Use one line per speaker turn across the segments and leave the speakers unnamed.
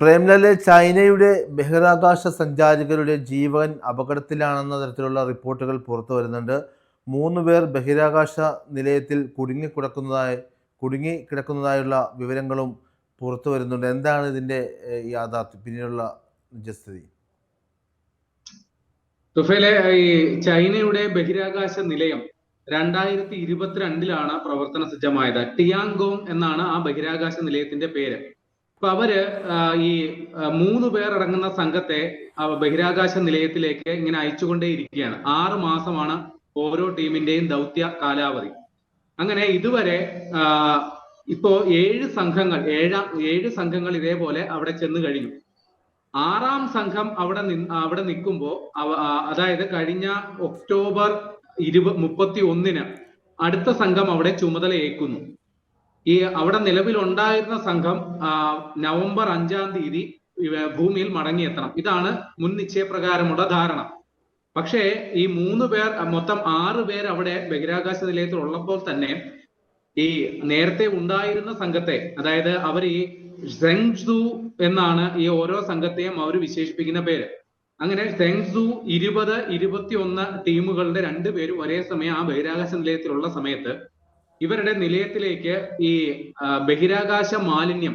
പ്രേംലാലെ ചൈനയുടെ ബഹിരാകാശ സഞ്ചാരികളുടെ ജീവൻ അപകടത്തിലാണെന്ന തരത്തിലുള്ള റിപ്പോർട്ടുകൾ പുറത്തു വരുന്നുണ്ട്. മൂന്ന് പേർ ബഹിരാകാശ നിലയത്തിൽ കുടുങ്ങിക്കിടക്കുന്നതായി കുടുങ്ങിക്കിടക്കുന്നതായുള്ള വിവരങ്ങളും പുറത്തു വരുന്നുണ്ട്. എന്താണ് ഇതിന്റെ ഏഹ്, യാഥാർത്ഥ്യം പിന്നീടുള്ള നിജസ്ഥിതി
തുഫയിലെ ഈ ചൈനയുടെ ബഹിരാകാശ നിലയം രണ്ടായിരത്തി ഇരുപത്തിരണ്ടിലാണ് പ്രവർത്തന സജ്ജമായത്. ടിയാങ്കോങ് എന്നാണ് ആ ബഹിരാകാശ നിലയത്തിന്റെ പേര്. അപ്പൊ അവർ ഈ മൂന്ന് പേർ അടങ്ങുന്ന സംഘത്തെ ബഹിരാകാശ നിലയത്തിലേക്ക് ഇങ്ങനെ അയച്ചുകൊണ്ടേയിരിക്കുകയാണ്. ആറ് മാസമാണ് ഓരോ ടീമിന്റെയും ദൗത്യ കാലാവധി. അങ്ങനെ ഇതുവരെ ഇപ്പോ ഏഴ് സംഘങ്ങൾ ഏഴാം ഏഴ് സംഘങ്ങൾ ഇതേപോലെ അവിടെ ചെന്ന് കഴിഞ്ഞു. ആറാം സംഘം അവിടെ അവിടെ നിൽക്കുമ്പോൾ അതായത് കഴിഞ്ഞ ഒക്ടോബർ ഇരുപ മുപ്പത്തി ഒന്നിന് അടുത്ത സംഘം അവിടെ ചുമതലയേക്കുന്നു ഈ അവിടെ നിലവിലുണ്ടായിരുന്ന സംഘം നവംബർ അഞ്ചാം തീയതി ഭൂമിയിൽ മടങ്ങിയെത്തണം. ഇതാണ് മുൻ നിശ്ചയപ്രകാരമുള്ള ധാരണ. പക്ഷേ ഈ മൂന്ന് പേർ മൊത്തം ആറ് പേർ അവിടെ ബഹിരാകാശ നിലയത്തിൽ ഉള്ളപ്പോൾ തന്നെ ഈ നേരത്തെ ഉണ്ടായിരുന്ന സംഘത്തെ അതായത് അവർ ഈ സെങ്സു എന്നാണ് ഈ ഓരോ സംഘത്തെയും അവർ വിശേഷിപ്പിക്കുന്ന പേര്. അങ്ങനെ സെങ്സു ഇരുപത് ഇരുപത്തി ഒന്ന് ടീമുകളുടെ രണ്ടുപേരും ഒരേ സമയം ആ ബഹിരാകാശ നിലയത്തിലുള്ള സമയത്ത് ഇവരുടെ നിലയത്തിലേക്ക് ഈ ബഹിരാകാശ മാലിന്യം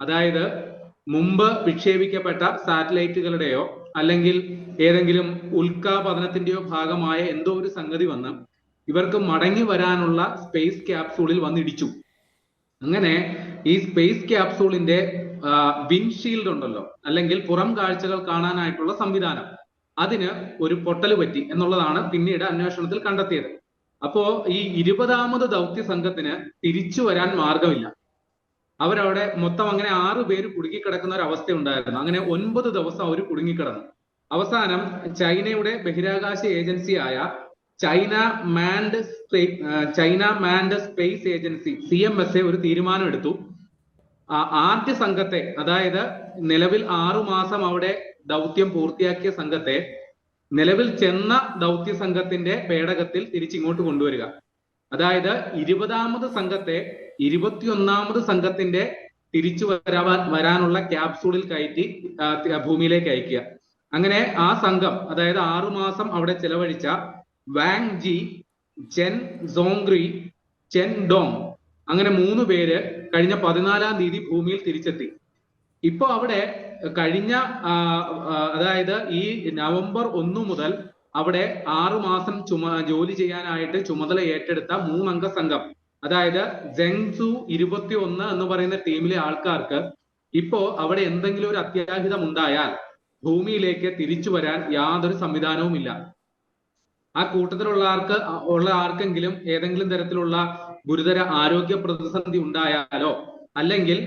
അതായത് മുമ്പ് വിക്ഷേപിക്കപ്പെട്ട സാറ്റലൈറ്റുകളുടെയോ അല്ലെങ്കിൽ ഏതെങ്കിലും ഉൽക്കാപതനത്തിന്റെയോ ഭാഗമായ എന്തോ ഒരു സംഗതി വന്ന് ഇവർക്ക് മടങ്ങി വരാനുള്ള സ്പേസ് ക്യാപ്സൂളിൽ വന്നിടിച്ചു അങ്ങനെ ഈ സ്പേസ് ക്യാപ്സൂളിന്റെ വിൻഷീൽഡ് ഉണ്ടല്ലോ അല്ലെങ്കിൽ പുറം കാഴ്ചകൾ കാണാനായിട്ടുള്ള സംവിധാനം. അതിന് ഒരു പൊട്ടൽ പറ്റി എന്നുള്ളതാണ് പിന്നീട് അന്വേഷണത്തിൽ കണ്ടെത്തിയത്. അപ്പോ ഈ ഇരുപതാമത് ദൗത്യ സംഘത്തിന് തിരിച്ചു വരാൻ മാർഗമില്ല. അവരവിടെ മൊത്തം അങ്ങനെ ആറ് പേര് കുടുങ്ങിക്കിടക്കുന്ന ഒരു അവസ്ഥ ഉണ്ടായിരുന്നു. അങ്ങനെ ഒൻപത് ദിവസം അവർ കുടുങ്ങിക്കിടന്നു അവസാനം ചൈനയുടെ ബഹിരാകാശ ഏജൻസിയായ China manned China manned space agency C M S A ഒരു തീരുമാനമെടുത്തു. ആദ്യ സംഘത്തെ അതായത് നിലവിൽ ആറു മാസം അവിടെ ദൗത്യം പൂർത്തിയാക്കിയ സംഘത്തെ നിലവിൽ ചെന്ന ദൗത്യ സംഘത്തിന്റെ പേടകത്തിൽ തിരിച്ചിങ്ങോട്ട് കൊണ്ടുവരിക. അതായത് ഇരുപതാമത് സംഘത്തെ ഇരുപത്തിയൊന്നാമത് സംഘത്തിന്റെ തിരിച്ചു വരാൻ വരാനുള്ള ക്യാപ്സൂളിൽ കയറ്റി ഭൂമിയിലേക്ക് അയക്കുക. അങ്ങനെ ആ സംഘം അതായത് ആറുമാസം അവിടെ ചെലവഴിച്ച വാങ് ജി ചെൻ സോങ്ഗ്രി ചെൻ ഡോങ് അങ്ങനെ മൂന്ന് പേര് കഴിഞ്ഞ പതിനാലാം തീയതി ഭൂമിയിൽ തിരിച്ചെത്തി. ഇപ്പൊ അവിടെ കഴിഞ്ഞ അതായത് ഈ നവംബർ ഒന്ന് മുതൽ അവിടെ ആറു മാസം ചുമ ജോലി ചെയ്യാനായിട്ട് ചുമതല ഏറ്റെടുത്ത മൂന്നംഗ സംഘം. അതായത് ജെങ്സു ഇരുപത്തി ഒന്ന് എന്ന് പറയുന്ന ടീമിലെ ആൾക്കാർക്ക് ഇപ്പോ അവിടെ എന്തെങ്കിലും ഒരു അത്യാഹിതം ഉണ്ടായാൽ ഭൂമിയിലേക്ക് തിരിച്ചു വരാൻ യാതൊരു സംവിധാനവും ഇല്ല. ആ കൂട്ടത്തിലുള്ള ആർക്ക് ഉള്ള ആർക്കെങ്കിലും ഏതെങ്കിലും തരത്തിലുള്ള ഗുരുതര ആരോഗ്യ പ്രതിസന്ധി ഉണ്ടായാലോ അല്ലെങ്കിൽ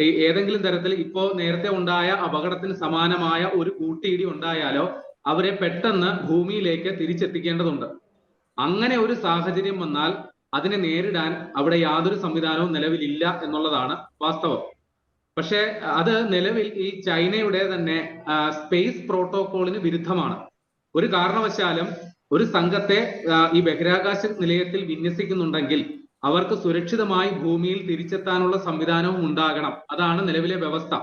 ഏതെങ്കിലും തരത്തിൽ ഇപ്പോ നേരത്തെ ഉണ്ടായ അപകടത്തിന് സമാനമായ ഒരു കൂട്ടിയിടി ഉണ്ടായാലോ അവരെ പെട്ടെന്ന് ഭൂമിയിലേക്ക് തിരിച്ചെത്തിക്കേണ്ടതുണ്ട്. അങ്ങനെ ഒരു സാഹചര്യം വന്നാൽ അതിനെ നേരിടാൻ അവിടെ യാതൊരു സംവിധാനവും നിലവിലില്ല എന്നുള്ളതാണ് വാസ്തവം. പക്ഷെ അത് നിലവിൽ ഈ ചൈനയുടെ തന്നെ സ്പേസ് പ്രോട്ടോകോളിന് വിരുദ്ധമാണ്. ഒരു കാരണവശാലും ഒരു സംഘത്തെ ഈ ബഹിരാകാശ നിലയത്തിൽ വിന്യസിക്കുന്നുണ്ടെങ്കിൽ അവർക്ക് സുരക്ഷിതമായി ഭൂമിയിൽ തിരിച്ചെത്താനുള്ള സംവിധാനവും ഉണ്ടാകണം. അതാണ് നിലവിലെ വ്യവസ്ഥ.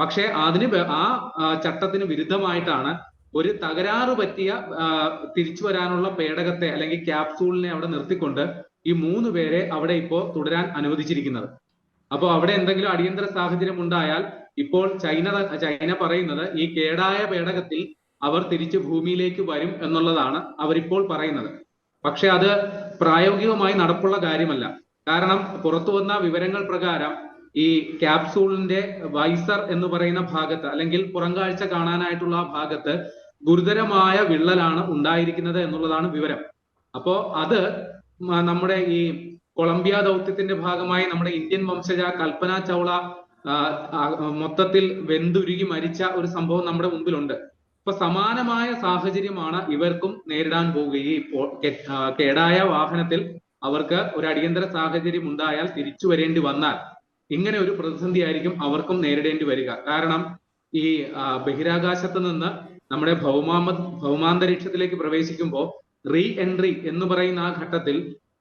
പക്ഷേ അതിന് ആ ചട്ടത്തിന് വിരുദ്ധമായിട്ടാണ് ഒരു തകരാറ് പറ്റിയ തിരിച്ചു വരാനുള്ള പേടകത്തെ അല്ലെങ്കിൽ ക്യാപ്സൂളിനെ അവിടെ നിർത്തിക്കൊണ്ട് ഈ മൂന്ന് പേരെ അവിടെ ഇപ്പോ തുടരാൻ അനുവദിച്ചിരിക്കുന്നത്. അപ്പോൾ അവിടെ എന്തെങ്കിലും അടിയന്തര സാഹചര്യം ഉണ്ടായാൽ ഇപ്പോൾ ചൈന ചൈന പറയുന്നത് ഈ കേടായ പേടകത്തിൽ അവർ തിരിച്ച് ഭൂമിയിലേക്ക് വരും എന്നുള്ളതാണ് അവരിപ്പോൾ പറയുന്നത്. പക്ഷെ അത് പ്രായോഗികമായി നടപ്പുള്ള കാര്യമല്ല. കാരണം പുറത്തു വന്ന വിവരങ്ങൾ പ്രകാരം ഈ ക്യാപ്സൂളിന്റെ വൈസർ എന്ന് പറയുന്ന ഭാഗത്ത് അല്ലെങ്കിൽ പുറംകാഴ്ച കാണാനായിട്ടുള്ള ആ ഭാഗത്ത് ഗുരുതരമായ വിള്ളലാണ് ഉണ്ടായിരിക്കുന്നത് എന്നുള്ളതാണ് വിവരം. അപ്പോ അത് നമ്മുടെ ഈ കൊളംബിയ ദൗത്യത്തിന്റെ ഭാഗമായി നമ്മുടെ ഇന്ത്യൻ വംശജ കൽപ്പന ചൗള മൊത്തത്തിൽ വെന്തുരുകി മരിച്ച ഒരു സംഭവം നമ്മുടെ മുമ്പിലുണ്ട്. ഇപ്പൊ സമാനമായ സാഹചര്യമാണ് ഇവർക്കും നേരിടാൻ പോവുകയും. ഇപ്പോൾ കേടായ വാഹനത്തിൽ അവർക്ക് ഒരു അടിയന്തര സാഹചര്യം ഉണ്ടായാൽ തിരിച്ചു വരേണ്ടി വന്നാൽ ഇങ്ങനെ ഒരു പ്രതിസന്ധി ആയിരിക്കും അവർക്കും നേരിടേണ്ടി വരിക. കാരണം ഈ ബഹിരാകാശത്ത് നിന്ന് നമ്മുടെ ഭൗമാമ ഭൗമാന്തരീക്ഷത്തിലേക്ക് പ്രവേശിക്കുമ്പോൾ റീ എൻട്രി എന്ന് പറയുന്ന ആ ഘട്ടത്തിൽ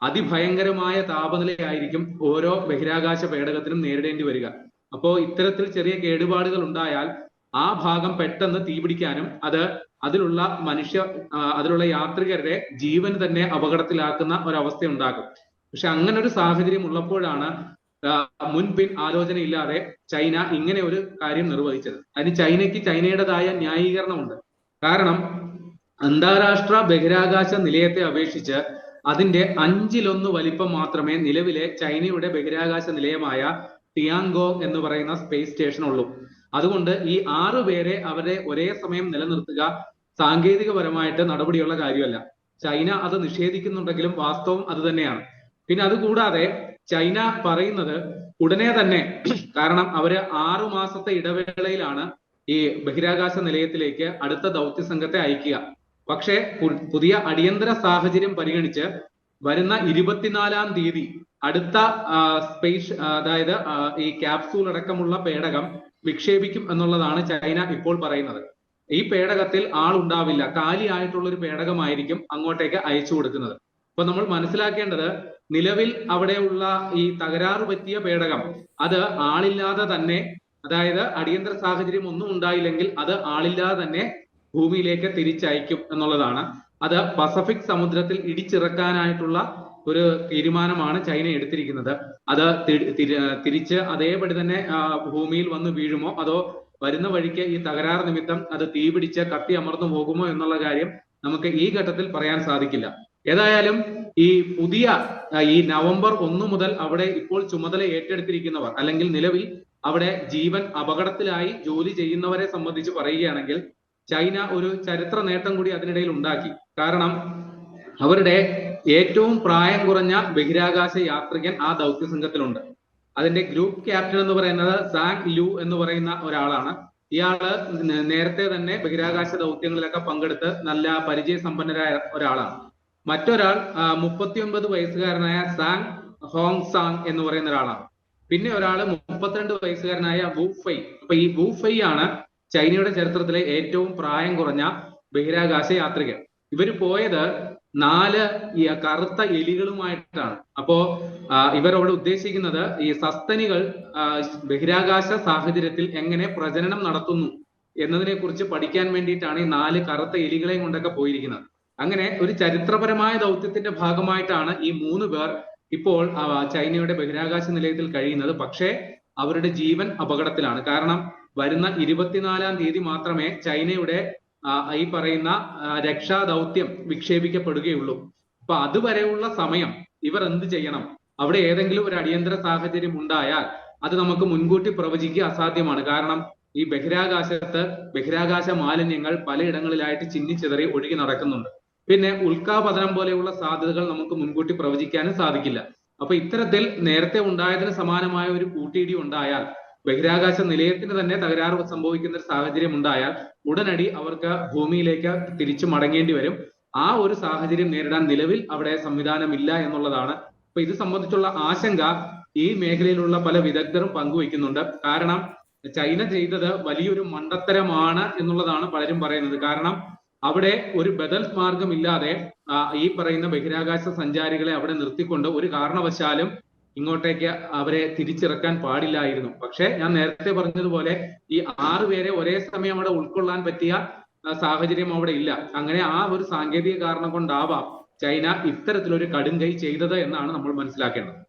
അതിഭയങ്കരമായ താപനിലയായിരിക്കും ഓരോ ബഹിരാകാശ പേടകത്തിനും നേരിടേണ്ടി വരിക. അപ്പോ ഇത്തരത്തിൽ ചെറിയ കേടുപാടുകൾ ഉണ്ടായാൽ ആ ഭാഗം പെട്ടെന്ന് തീപിടിക്കാനും അത് അതിലുള്ള മനുഷ്യ അതിലുള്ള യാത്രികരുടെ ജീവൻ തന്നെ അപകടത്തിലാക്കുന്ന ഒരവസ്ഥ ഉണ്ടാകും പക്ഷെ അങ്ങനെ ഒരു സാഹചര്യം ഉള്ളപ്പോഴാണ് മുൻപിൻ ആലോചനയില്ലാതെ ചൈന ഇങ്ങനെ ഒരു കാര്യം നിർവഹിച്ചത്. അതിന് ചൈനയ്ക്ക് ചൈനയുടേതായ ന്യായീകരണമുണ്ട്. കാരണം അന്താരാഷ്ട്ര ബഹിരാകാശ നിലയത്തെ അപേക്ഷിച്ച് അതിന്റെ അഞ്ചിലൊന്ന് വലിപ്പം മാത്രമേ നിലവിലെ ചൈനയുടെ ബഹിരാകാശ നിലയമായ ടിയാങ്കോങ് എന്ന് പറയുന്ന സ്പേസ് സ്റ്റേഷൻ ഉള്ളൂ. അതുകൊണ്ട് ഈ ആറു പേരെ അവരെ ഒരേ സമയം നിലനിർത്തുക സാങ്കേതികപരമായിട്ട് നടപടിയുള്ള കാര്യമല്ല. ചൈന അത് നിഷേധിക്കുന്നുണ്ടെങ്കിലും വാസ്തവം അത് തന്നെയാണ്. പിന്നെ അതുകൂടാതെ ചൈന പറയുന്നത് ഉടനെ തന്നെ കാരണം അവർ ആറു മാസത്തെ ഇടവേളയിലാണ് ഈ ബഹിരാകാശ നിലയത്തിലേക്ക് അടുത്ത ദൗത്യ സംഘത്തെ അയക്കുക. പക്ഷേ പുതിയ അടിയന്തര സാഹചര്യം പരിഗണിച്ച് വരുന്ന ഇരുപത്തിനാലാം തീയതി അടുത്ത സ്പേസ് അതായത് ഈ ക്യാപ്സൂൾ അടക്കമുള്ള പേടകം വിക്ഷേപിക്കും എന്നുള്ളതാണ് ചൈന ഇപ്പോൾ പറയുന്നത്. ഈ പേടകത്തിൽ ആളുണ്ടാവില്ല. കാലിയായിട്ടുള്ള ഒരു പേടകമായിരിക്കും അങ്ങോട്ടേക്ക് അയച്ചു കൊടുക്കുന്നത്. അപ്പൊ നമ്മൾ മനസ്സിലാക്കേണ്ടത് നിലവിൽ അവിടെയുള്ള ഈ തകരാറ് പറ്റിയ പേടകം അത് ആളില്ലാതെ തന്നെ അതായത് അടിയന്തര സാഹചര്യം ഒന്നും ഉണ്ടായില്ലെങ്കിൽ അത് ആളില്ലാതെ തന്നെ ഭൂമിയിലേക്ക് തിരിച്ചയക്കും എന്നുള്ളതാണ്. അത് പസഫിക് സമുദ്രത്തിൽ ഇടിച്ചിറക്കാനായിട്ടുള്ള ഒരു തീരുമാനമാണ് ചൈന എടുത്തിരിക്കുന്നത്. അത് തിരിച്ച് അതേപടി തന്നെ ഭൂമിയിൽ വന്ന് വീഴുമോ? അതോ വരുന്ന വഴിക്ക് ഈ തകരാറ് നിമിത്തം അത് തീപിടിച്ച് കത്തി അമർന്നു പോകുമോ എന്നുള്ള കാര്യം നമുക്ക് ഈ ഘട്ടത്തിൽ പറയാൻ സാധിക്കില്ല. ഏതായാലും ഈ പുതിയ ഈ നവംബർ ഒന്ന് മുതൽ അവിടെ ഇപ്പോൾ ചുമതല ഏറ്റെടുത്തിരിക്കുന്നവർ അല്ലെങ്കിൽ നിലവിൽ അവിടെ ജീവൻ അപകടത്തിലായി ജോലി ചെയ്യുന്നവരെ സംബന്ധിച്ച് പറയുകയാണെങ്കിൽ ചൈന ഒരു ചരിത്ര നേട്ടം കൂടി അതിനിടയിൽ ഉണ്ടാക്കി. കാരണം അവരുടെ ഏറ്റവും പ്രായം കുറഞ്ഞ ബഹിരാകാശ യാത്രികൻ ആ ദൗത്യ സംഘത്തിലുണ്ട്. അതിന്റെ ഗ്രൂപ്പ് ക്യാപ്റ്റൻ എന്ന് പറയുന്നത് സാങ് ലു എന്ന് പറയുന്ന ഒരാളാണ്. ഇയാൾ നേരത്തെ തന്നെ ബഹിരാകാശ ദൗത്യങ്ങളിലൊക്കെ പങ്കെടുത്ത് നല്ല പരിചയ സമ്പന്നരായ ഒരാളാണ്. മറ്റൊരാൾ മുപ്പത്തിയൊൻപത് വയസ്സുകാരനായ സാങ് ഹോങ് സാങ് എന്ന് പറയുന്ന ഒരാളാണ്. പിന്നെ ഒരാൾ മുപ്പത്തിരണ്ട് വയസ്സുകാരനായ വു ഫൈ. അപ്പൊ ഈ വു ഫൈ ആണ് ചൈനയുടെ ചരിത്രത്തിലെ ഏറ്റവും പ്രായം കുറഞ്ഞ ബഹിരാകാശ യാത്രികൻ. ഇവർ പോയത് നാല് ഈ കറുത്ത എലികളുമായിട്ടാണ്. അപ്പോ ഇവരോട് ഉദ്ദേശിക്കുന്നത് ഈ സസ്തനികൾ ബഹിരാകാശ സാഹചര്യത്തിൽ എങ്ങനെ പ്രജനനം നടത്തുന്നു എന്നതിനെ കുറിച്ച് പഠിക്കാൻ വേണ്ടിയിട്ടാണ് ഈ നാല് കറുത്ത എലികളെയും കൊണ്ടൊക്കെ പോയിരിക്കുന്നത്. അങ്ങനെ ഒരു ചരിത്രപരമായ ദൗത്യത്തിന്റെ ഭാഗമായിട്ടാണ് ഈ മൂന്ന് പേർ ഇപ്പോൾ ചൈനയുടെ ബഹിരാകാശ നിലയത്തിൽ കഴിയുന്നത്. പക്ഷേ അവരുടെ ജീവൻ അപകടത്തിലാണ്. കാരണം വരുന്ന ഇരുപത്തിനാലാം തീയതി മാത്രമേ ചൈനയുടെ ഈ പറയുന്ന രക്ഷാ ദൗത്യം വിക്ഷേപിക്കപ്പെടുകയുള്ളൂ. അപ്പൊ അതുവരെയുള്ള സമയം ഇവർ എന്ത് ചെയ്യണം? അവിടെ ഏതെങ്കിലും ഒരു അടിയന്തര സാഹചര്യം ഉണ്ടായാൽ അത് നമുക്ക് മുൻകൂട്ടി പ്രവചിക്കുക അസാധ്യമാണ്. കാരണം ഈ ബഹിരാകാശത്ത് ബഹിരാകാശ മാലിന്യങ്ങൾ പലയിടങ്ങളിലായിട്ട് ചിന്നിച്ചിതറി ഒഴുകി നടക്കുന്നുണ്ട്. പിന്നെ ഉൽക്കാപതനം പോലെയുള്ള സാധ്യതകൾ നമുക്ക് മുൻകൂട്ടി പ്രവചിക്കാനും സാധിക്കില്ല. അപ്പൊ ഇത്തരത്തിൽ നേരത്തെ ഉണ്ടായതിന് സമാനമായ ഒരു കൂട്ടിയിടി ഉണ്ടായാൽ ബഹിരാകാശ നിലയത്തിന് തന്നെ തകരാറ് സംഭവിക്കുന്ന ഒരു സാഹചര്യം ഉണ്ടായാൽ ഉടനടി അവർക്ക് ഭൂമിയിലേക്ക് തിരിച്ചു മടങ്ങേണ്ടി വരും. ആ ഒരു സാഹചര്യം നേരിടാൻ നിലവിൽ അവിടെ സംവിധാനമില്ല എന്നുള്ളതാണ്. അപ്പൊ ഇത് സംബന്ധിച്ചുള്ള ആശങ്ക ഈ മേഖലയിലുള്ള പല വിദഗ്ധരും പങ്കുവയ്ക്കുന്നുണ്ട്. കാരണം ചൈന ചെയ്തത് വലിയൊരു മണ്ടത്തരമാണ് എന്നുള്ളതാണ് പലരും പറയുന്നത്. കാരണം അവിടെ ഒരു ബദൽ മാർഗമില്ലാതെ ഈ പറയുന്ന ബഹിരാകാശ സഞ്ചാരികളെ അവിടെ നിർത്തിക്കൊണ്ട് ഒരു കാരണവശാലും ഇങ്ങോട്ടേക്ക് അവരെ തിരിച്ചിറക്കാൻ പാടില്ലായിരുന്നു. പക്ഷെ ഞാൻ നേരത്തെ പറഞ്ഞതുപോലെ ഈ ആറ് പേരെ ഒരേ സമയം അവിടെ ഉൾക്കൊള്ളാൻ പറ്റിയ സാഹചര്യം അവിടെ ഇല്ല. അങ്ങനെ ആ ഒരു സാങ്കേതിക കാരണം കൊണ്ടാവാം ചൈന ഇത്തരത്തിലൊരു കടുംകൈ ചെയ്തത് എന്നാണ് നമ്മൾ മനസ്സിലാക്കേണ്ടത്.